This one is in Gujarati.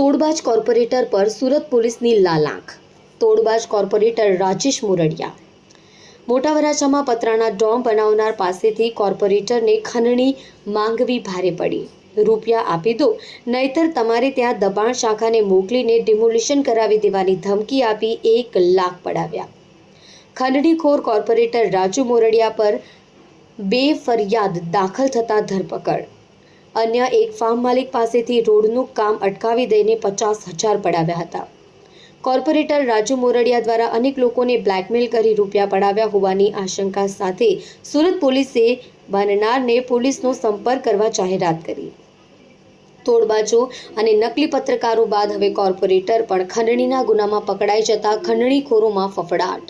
તોડબાજ કોર્પોરેટર પર સુરત પોલીસની લાલાંખ તોડબાજ કોર્પોરેટર રાજેશ મોરડિયા. મોટા વરાછામાં પતરાના ડોમ બનાવનાર પાસેથી કોર્પોરેટરને ખંડણી માંગવી ભારે પડી. રૂપિયા આપી દો, નહીતર તમારે ત્યાં દબાણ શાખાને મોકલીને ડિમોલિશન કરાવી દેવાની ધમકી આપી એક લાખ પડાવ્યા. ખંડણીખોર કોર્પોરેટર રાજુ મોરડિયા પર બે ફરિયાદ દાખલ થતાં ધરપકડ. અન્ય એક ફાર્મ માલિક પાસેથી રોડનું કામ અટકાવી દઈને પચાસ હજાર પડાવ્યા હતા. કોર્પોરેટર રાજુ મોરડિયા દ્વારા અનેક લોકોને બ્લેકમેલ કરી રૂપિયા પડાવ્યા હોવાની આશંકા સાથે સુરત પોલીસે બનનારને પોલીસનો સંપર્ક કરવા જાહેરાત કરી. તોડબાજો અને નકલી પત્રકારો બાદ હવે કોર્પોરેટર પણ ખંડણીના ગુનામાં પકડાઈ જતા ખંડણીખોરોમાં ફફડાટ.